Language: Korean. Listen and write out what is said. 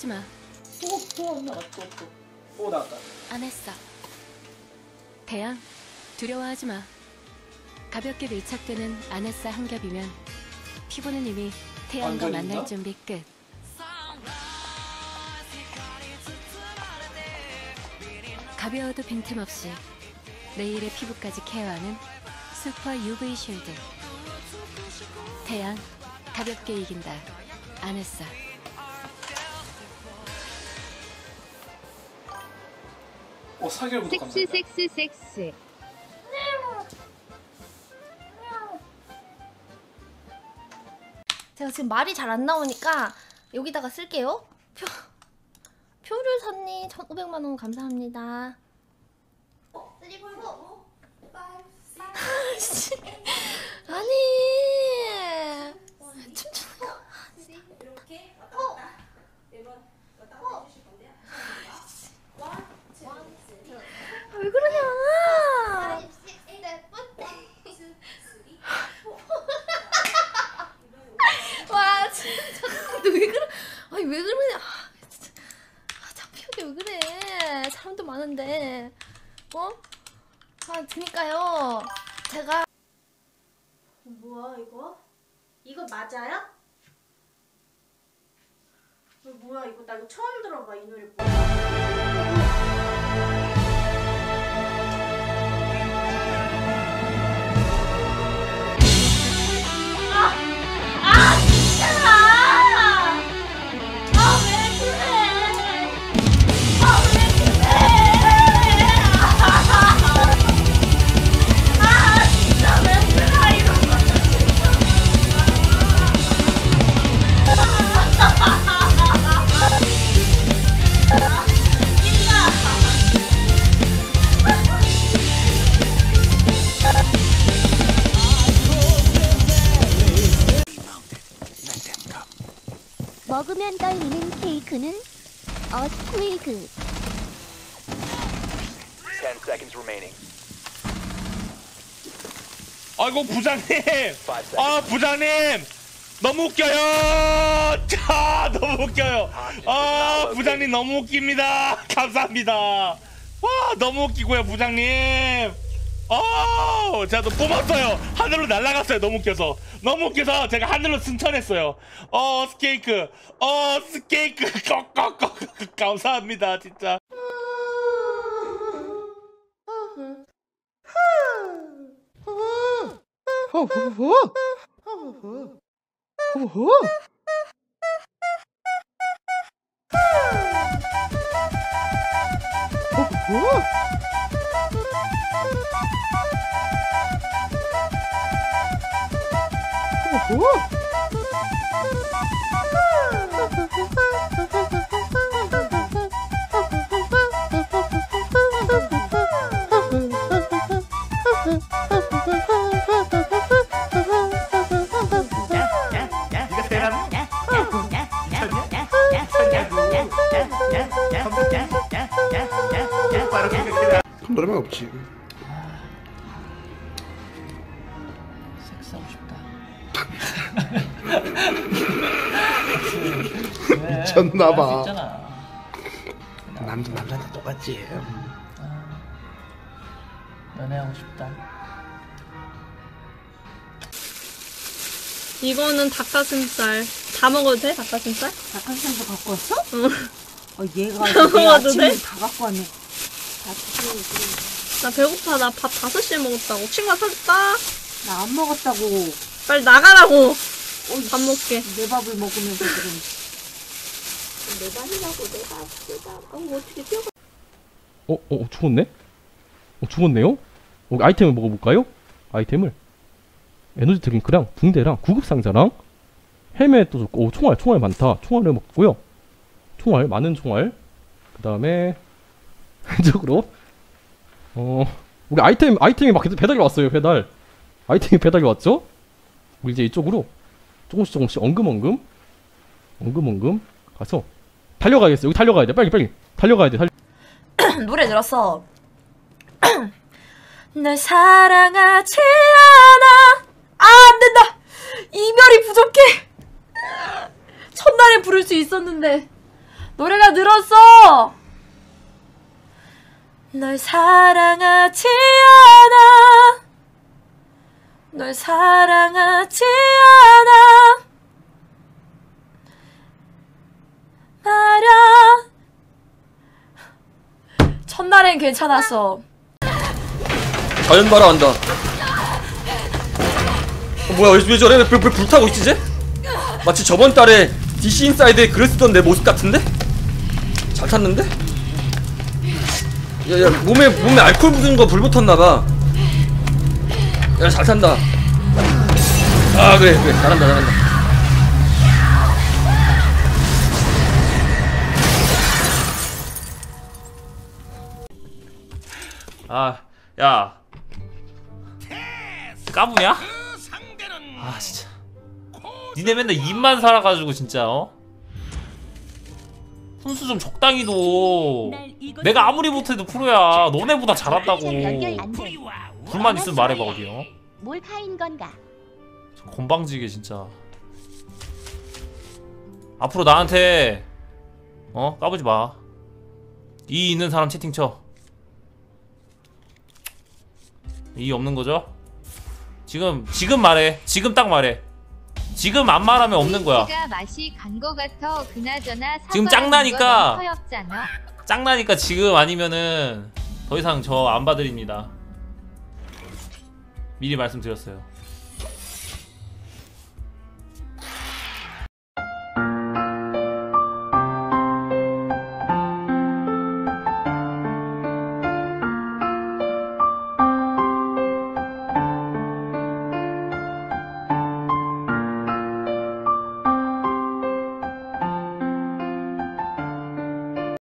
하지마. 또또 나가 또또. 또 나왔다. 안 했어. 태양 두려워하지마. 가볍게 밀착되는 아네사 한 겹이면 피부는 이미 태양과? 만날 준비 끝. 가벼워도 빈틈없이 내일의 피부까지 케어하는 슈퍼 UV 쉴드. 태양 가볍게 이긴다. 아네사 어, 4개월 구독 섹스 섹스 섹스 제가 지금 말이 잘 안 나오니까 여기다가 쓸게요. 표, 표를 샀니? 1500만원 감사합니다. 3, 4, 5, 5, 5, 5, 5, 5, 5, 5, 5, 어? 아 그니까요 제가 뭐야 이거? 이거 맞아요? 뭐야 이거 나 이거 처음 들어봐 이 노래 뭐야? 먹으면 떨리는 케이크는 어스퀘이크. 10 seconds remaining. 아이고 부장님. 아 부장님! 너무 웃겨요! 자 너무 웃겨요! 아 부장님 너무 웃깁니다! 감사합니다! 와 너무 웃기고요 부장님 어 제가 또 뽑았어요. 하늘로 날아갔어요. 너무 웃겨서. 너무 웃겨서 제가 하늘로 승천했어요. 어 스케이크. 어 스케이크. 꺽꺽꺽 감사합니다 진짜 노래만 없지. 섹스하고 싶다. 미쳤나봐. 남자 남자한테 똑같지. 연애하고 싶다. 이거는 닭가슴살. 다 먹어도 돼? 닭가슴살? 닭가슴살도 갖고 왔어? 응. 어, 얘가 다 내일 먹어도 아침에 돼? 다 갖고 왔네. 나 배고파. 나 밥 5시에 먹었다고. 친구가 사줬다. 나안 먹었다고. 빨리 나가라고. 밥 먹게. 내 밥을 먹으면서 지금. 어, 어, 죽었네? 어, 죽었네요? 어, 아이템을 먹어볼까요? 아이템을. 에너지 드링크랑 붕대랑 구급상자랑 헬멧도 좋고, 오, 총알, 총알 많다. 총알을 먹고요. 총알, 많은 총알. 그 다음에, 왼쪽으로, 어, 우리 아이템, 아이템이 막 배달이 왔어요, 배달. 아이템이 배달이 왔죠? 우리 이제 이쪽으로 조금씩 조금씩 엉금엉금, 엉금엉금 가서 달려가야겠어. 여기 달려가야 돼. 빨리, 빨리. 달려가야 돼. 달려. 노래 들었어. 날 사랑하지 않아. 아, 안 된다. 이별이 부족해. 첫날에 부를 수 있었는데 노래가 늘었어. 널 사랑하지 않아. 널 사랑하지 않아. 말야. 첫날엔 괜찮았어. 자연 바라 한다. 어, 뭐야 왜, 왜 저래? 왜 불, 불, 불타고 있지 쟤? 마치 저번 달에 DC 인사이드에 쓰던 내 모습 같은데? 잘 탔는데? 야야 몸에 몸에 알코올 묻은 거 불 붙었나봐. 야 잘 탄다. 아 그래 그래 잘한다 잘한다. 아, 야. 까부냐? 아, 진짜. 니네 맨날 입만 살아가지고 진짜 어? 훈수 좀 적당히 둬. 내가 아무리 못해도 프로야. 너네보다 잘한다고. 불만 있으면 말해봐 어디요? 몰카인 건가? 건방지게 진짜. 앞으로 나한테 어 까부지 마. 이 있는 사람 채팅 쳐. 이 없는 거죠? 지금 지금 말해. 지금 딱 말해. 지금 안 말하면 없는 거야. 지금 짱나니까. 짱나니까 지금 아니면은 더 이상 저 안 봐드립니다. 미리 말씀드렸어요.